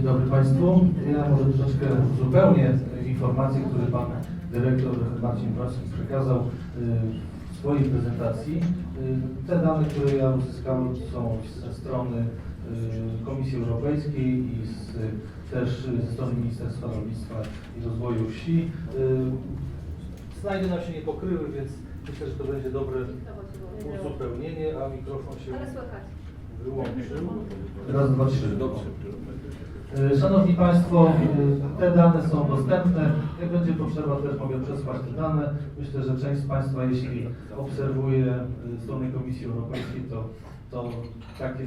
Dzień dobry Państwu. Ja może troszeczkę uzupełnię informacje, które Pan Dyrektor Marcin Wroński przekazał y, w swojej prezentacji. Y, Te dane, które ja uzyskałem są ze strony y, Komisji Europejskiej i z, też ze strony Ministerstwa Rolnictwa i Rozwoju Wsi. Y, Slajdy nam się nie pokryły, więc myślę, że to będzie dobre uzupełnienie, a mikrofon się wyłączył. Raz, dwa, trzy. E, Szanowni Państwo, e, te dane są dostępne. Jak będzie potrzeba, też mogę przesłać te dane. Myślę, że część z Państwa, jeśli obserwuje e, strony Komisji Europejskiej, to, to takie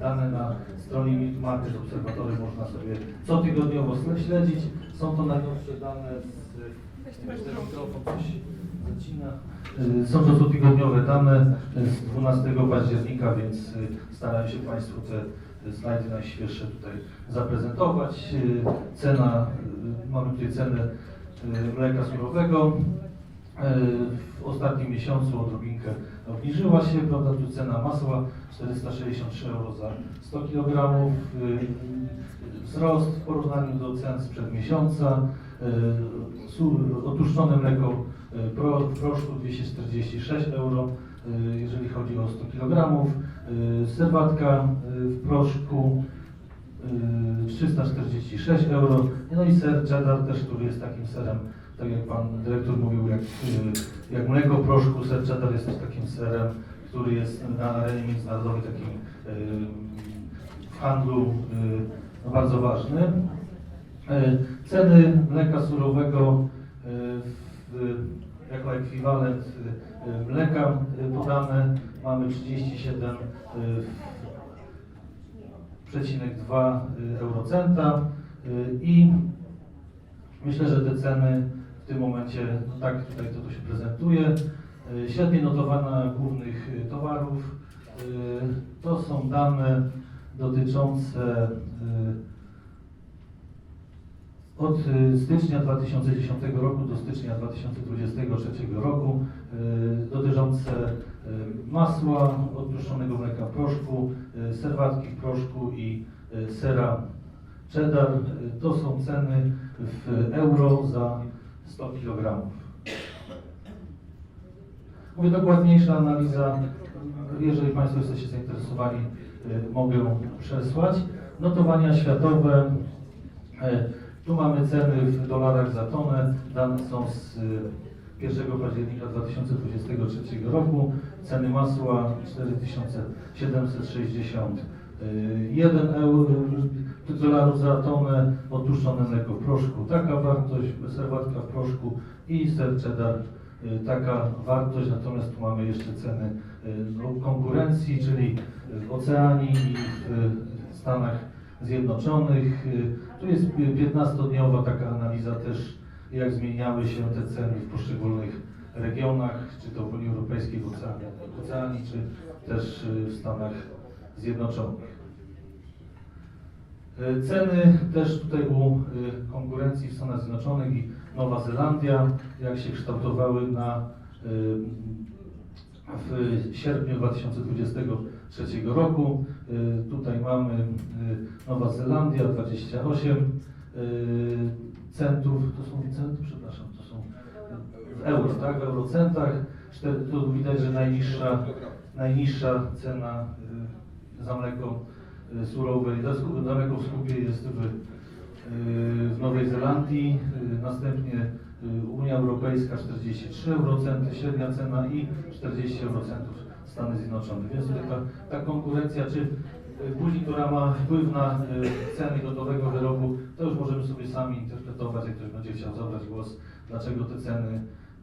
dane na stronie Meet Market Obserwatory można sobie cotygodniowo śledzić. Są to najnowsze dane z... E, Są to cotygodniowe dane z 12 października, więc e, staram się Państwu te slajdy najświeższe tutaj zaprezentować. E, Cena, e, mamy tutaj cenę e, mleka surowego. W ostatnim miesiącu odrobinkę obniżyła się, prawda, tu cena masła 463 euro za 100 kg. Wzrost w porównaniu do cen sprzed miesiąca. Otuszczone mleko pro, proszku 246 euro, jeżeli chodzi o 100 kg. E, Serwatka e, w proszku e, 346 euro. No i ser cheddar też, który jest takim serem, tak jak pan dyrektor mówił, jak, jak mleko w proszku, ser cheddar jest też takim serem, który jest na arenie międzynarodowej takim w handlu no, bardzo ważny. Ceny mleka surowego jako ekwiwalent mleka podane mamy 37 2 eurocenta y, i myślę, że te ceny w tym momencie, no tak tutaj to, to się prezentuje, y, średnie notowania głównych y, towarów, y, to są dane dotyczące y, od y, stycznia 2010 roku do stycznia 2023 roku y, dotyczące y, masła, odtłuszczonego mleka w proszku, serwatki w proszku i sera cheddar. To są ceny w euro za 100 kg. Mówię dokładniejsza analiza, jeżeli Państwo jesteście zainteresowani, mogę przesłać. Notowania światowe, tu mamy ceny w dolarach za tonę, dane są z y, 1 października 2023 roku. Ceny masła 4761 euro, dolarów za tonę, odtłuszczone mleko w proszku. Taka wartość, serwatka w proszku i ser cheddar y, taka wartość, natomiast tu mamy jeszcze ceny y, no, konkurencji, czyli w Oceanii i w Stanach Zjednoczonych. Y, Tu jest 15-dniowa taka analiza też, jak zmieniały się te ceny w poszczególnych regionach, czy to w Unii Europejskiej, w Oceanii, czy też y, w Stanach Zjednoczonych. E, Ceny też tutaj u y, konkurencji w Stanach Zjednoczonych i Nowa Zelandia, jak się kształtowały na, y, w sierpniu 2023 roku. Y, Tutaj mamy y, Nowa Zelandia 28 y, centów, to są centy, przepraszam, to są w euro, tak, w eurocentach. Tu widać, że najniższa, najniższa cena za mleko surowe, sku- za mleko w skupie jest w, w Nowej Zelandii, następnie Unia Europejska 43 eurocenty, średnia cena i 40 eurocentów Stany Zjednoczone. Więc tutaj ta, ta konkurencja, czy y, później, która ma wpływ na y, ceny gotowego wyrobu, to już możemy sobie sami interpretować, jak ktoś będzie chciał zabrać głos, dlaczego te ceny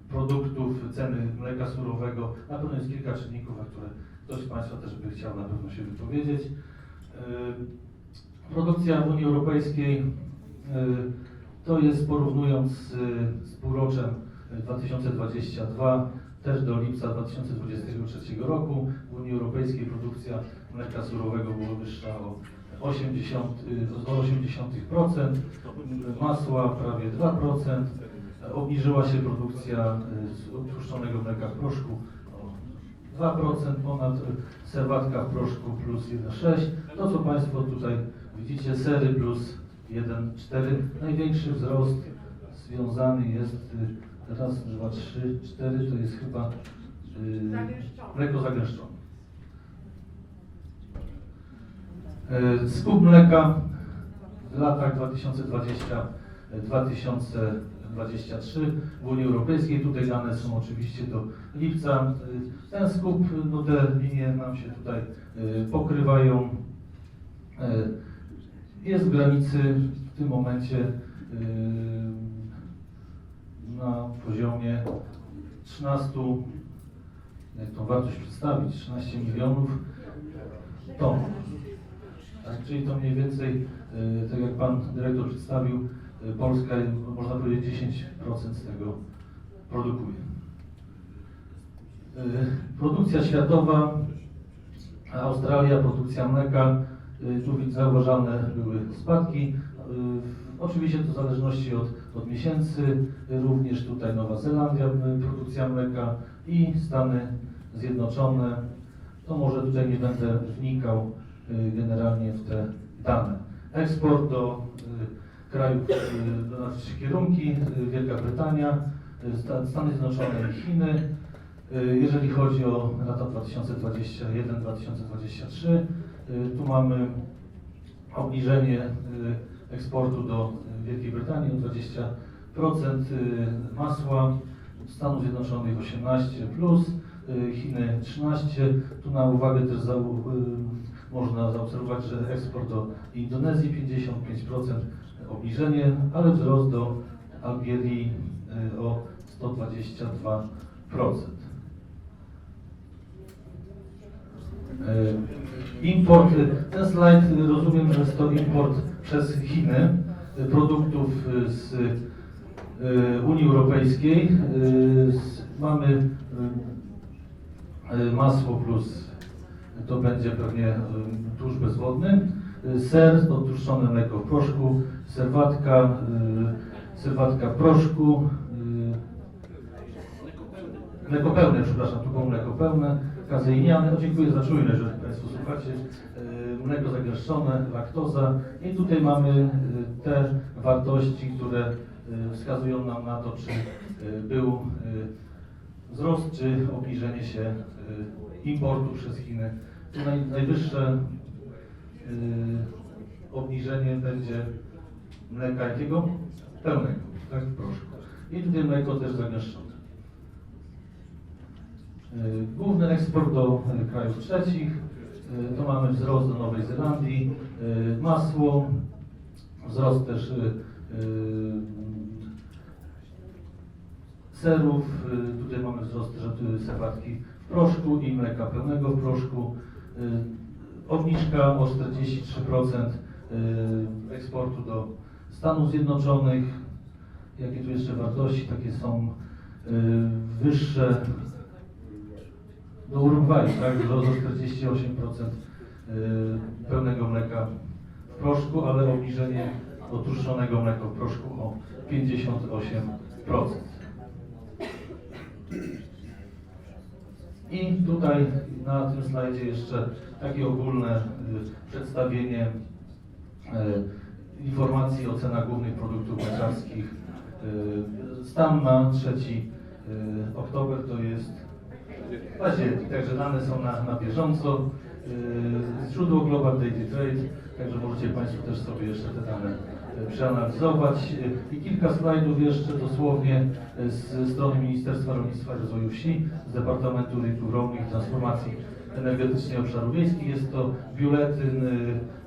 produktów, ceny mleka surowego, na pewno jest kilka czynników, na które ktoś z Państwa też by chciał na pewno się wypowiedzieć. Y, Produkcja w Unii Europejskiej to jest porównując z, półroczem y, 2022 też do lipca 2023 roku w Unii Europejskiej produkcja mleka surowego była wyższa o 80, y, o 0,8%, masła prawie 2%, obniżyła się produkcja z odtłuszczonego mleka w proszku o 2%, ponad serwatka w proszku plus 1,6%. To co Państwo tutaj Widzicie sery plus 1,4. Największy wzrost związany jest y, raz, dwa, trzy, cztery, to jest chyba y, mleko zagęszczone. Y, Skup mleka w latach 2020-2023 w Unii Europejskiej. Tutaj dane są oczywiście do lipca. Y, Ten skup, no te linie nam się tutaj y, pokrywają. Y, Jest w granicy w tym momencie y, na poziomie 13, jak tą wartość przedstawić, 13 milionów ton. Tak, czyli to mniej więcej, y, tak jak Pan Dyrektor przedstawił, y, Polska, y, można powiedzieć, 10% z tego produkuje. Produkcja światowa, Australia, produkcja mleka, tu zauważalne były spadki. Oczywiście to w zależności od, od miesięcy, również tutaj Nowa Zelandia, produkcja mleka i Stany Zjednoczone. To może tutaj nie będę wnikał y, generalnie w te dane. Eksport do y, krajów, y, do na trzy kierunki, Wielka Brytania, Sta- Stany Zjednoczone i Chiny. Jeżeli chodzi o lata 2021-2023, y, tu mamy obniżenie eksportu do Wielkiej Brytanii o 20%, y, masła Stanów Zjednoczonych 18 plus, y, Chiny 13. Tu na uwagę też za, y, można zaobserwować, że eksport do Indonezji 55% obniżenie, ale wzrost do Algierii o 122%. E, Import, ten slajd rozumiem, że jest to import przez Chiny produktów e, z e, Unii Europejskiej. Z- Mamy masło plus, to będzie pewnie tłuszcz bezwodny, ser, odtłuszczone mleko w proszku, serwatka, serwatka w proszku, Mleko pełne, przepraszam, było mleko pełne, kazeiniane. No, dziękuję za czujność, Państwo słuchacie. E, Mleko zagęszczone, laktoza. I tutaj mamy e, te wartości, które e, wskazują nam na to, czy był wzrost, czy obniżenie się importu przez Chiny. Tu naj, najwyższe obniżenie będzie mleka jakiego? Pełnego, tak, w proszku. I tutaj mleko też zagęszczone. Główny eksport do krajów trzecich, y, to mamy wzrost do Nowej Zelandii, y, masło, wzrost też y, serów, tutaj mamy wzrost serwatki w proszku i mleka pełnego w proszku, obniżka o 43% y, eksportu do Stanów Zjednoczonych, jakie tu jeszcze wartości, takie są wyższe do Urugwaju, tak, wzrost o 48% y, pełnego mleka w proszku, ale obniżenie otłuszczonego mleka w proszku o 58%. I tutaj na tym slajdzie jeszcze takie ogólne y, przedstawienie y, informacji o cenach głównych produktów mleczarskich. Stan na 3 y, oktober to jest październik, także dane są na, na bieżąco. Yy, Źródło Global Data Trade, także możecie Państwo też sobie jeszcze te dane yy, przeanalizować. Yy, I kilka slajdów jeszcze dosłownie yy, z strony Ministerstwa Rolnictwa i Rozwoju Wsi, z Departamentu Rynków Rolnych i Transformacji Energetycznej Obszarów Wiejskich. Jest to biuletyn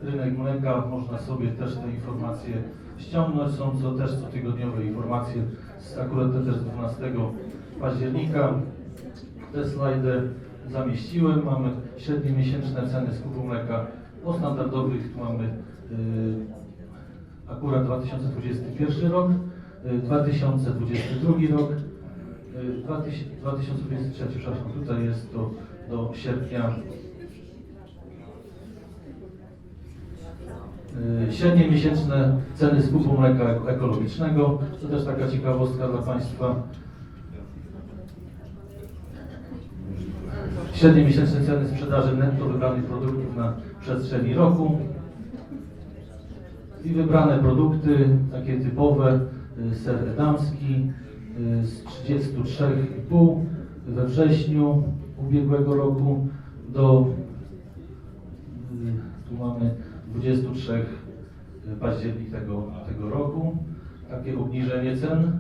Rynek Mleka, można sobie też te informacje ściągnąć. Są co, też cotygodniowe informacje, z, akurat te też z 12 października. Te slajdy zamieściłem. Mamy średnie miesięczne ceny skupu mleka o standardowych. Tu mamy y, akurat 2021 rok, y, 2022 rok, y, 2000 2023, przepraszam, tutaj jest to do sierpnia. Y, Średnie miesięczne ceny skupu mleka ek- ekologicznego. To też taka ciekawostka dla Państwa. Średnie miesięczne ceny sprzedaży netto wybranych produktów na przestrzeni roku. I wybrane produkty, takie typowe, y, ser edamski y, z 33,5 we wrześniu ubiegłego roku do y, tu mamy 23 października tego, tego roku. Takie obniżenie cen.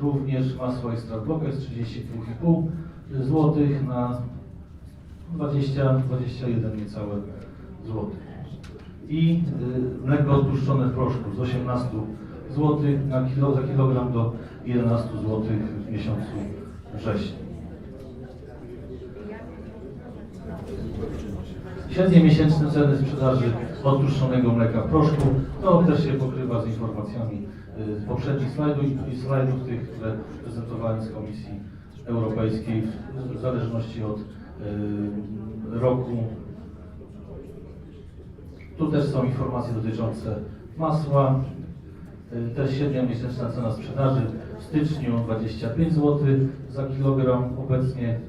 Również masło ekstra bloka jest 32,5 zł na 20, 21 niecałe złotych. I y, mleko odtłuszczone w proszku z 18 zł na kilo, za kilogram do 11 zł w miesiącu wrześniu. Średnie miesięczne ceny sprzedaży odtłuszczonego mleka w proszku, to też się pokrywa z informacjami y, z poprzednich slajdów i slajdów tych, które prezentowałem z Komisji Europejskiej w- zależności od roku. Tu też są informacje dotyczące masła. Y, Też średnia miesięczna cena sprzedaży w styczniu 25 zł za kilogram. Obecnie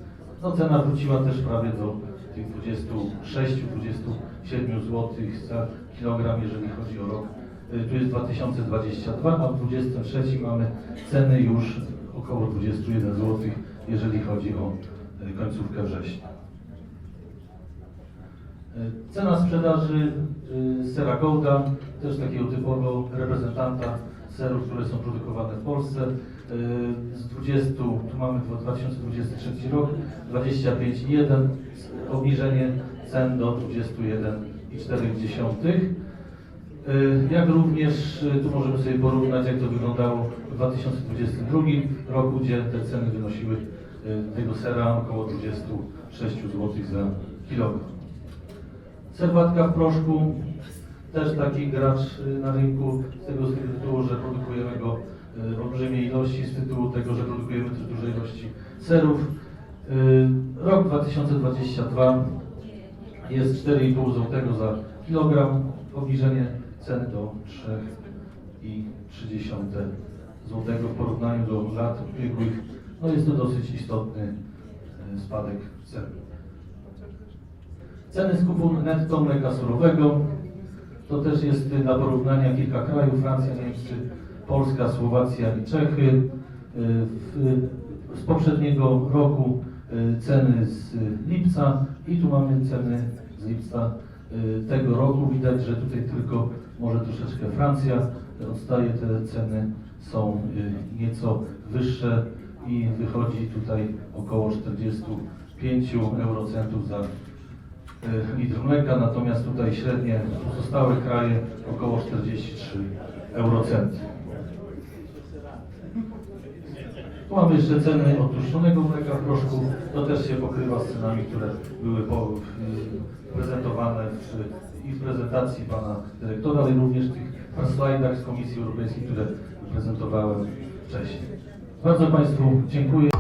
no, cena wróciła też prawie do tych 26-27 zł za kilogram, jeżeli chodzi o rok. Y, Tu jest 2022, a w 2023 mamy ceny już około 21 zł, jeżeli chodzi o y, końcówkę września. Y, Cena sprzedaży y, sera Golda, też takiego typowego reprezentanta serów, które są produkowane w Polsce. Y, Z 20, tu mamy 2023 rok, 25,1, obniżenie cen do 21,4. Y, Jak również tu możemy sobie porównać, jak to wyglądało w 2022 roku, gdzie te ceny wynosiły tego sera około 26 zł za kilogram. Serwatka w proszku, też taki gracz y, na rynku z tego tytułu, że produkujemy go y, olbrzymie ilości, z tytułu tego, że produkujemy też duże ilości serów. Y, Rok 2022 jest 4,5 zł za kilogram, obniżenie ceny do 3,3 zł w porównaniu do lat ubiegłych. No jest to dosyć istotny y, spadek cen. Ceny skupu netto mleka surowego. To też jest dla porównania kilka krajów, Francja, Niemcy, Polska, Słowacja i Czechy. W- Z poprzedniego roku y, ceny z lipca i tu mamy ceny z lipca tego roku. Widać, że tutaj tylko może troszeczkę Francja odstaje, te ceny są nieco wyższe i wychodzi tutaj około 45 eurocentów za litr mleka, natomiast tutaj średnie pozostałe kraje około 43 eurocenty. Tu mamy jeszcze ceny odtłuszczonego mleka w proszku. To też się pokrywa z cenami, które były y, prezentowane w, i w prezentacji pana dyrektora, ale również w tych slajdach z Komisji Europejskiej, które prezentowałem wcześniej. Bardzo Państwu dziękuję.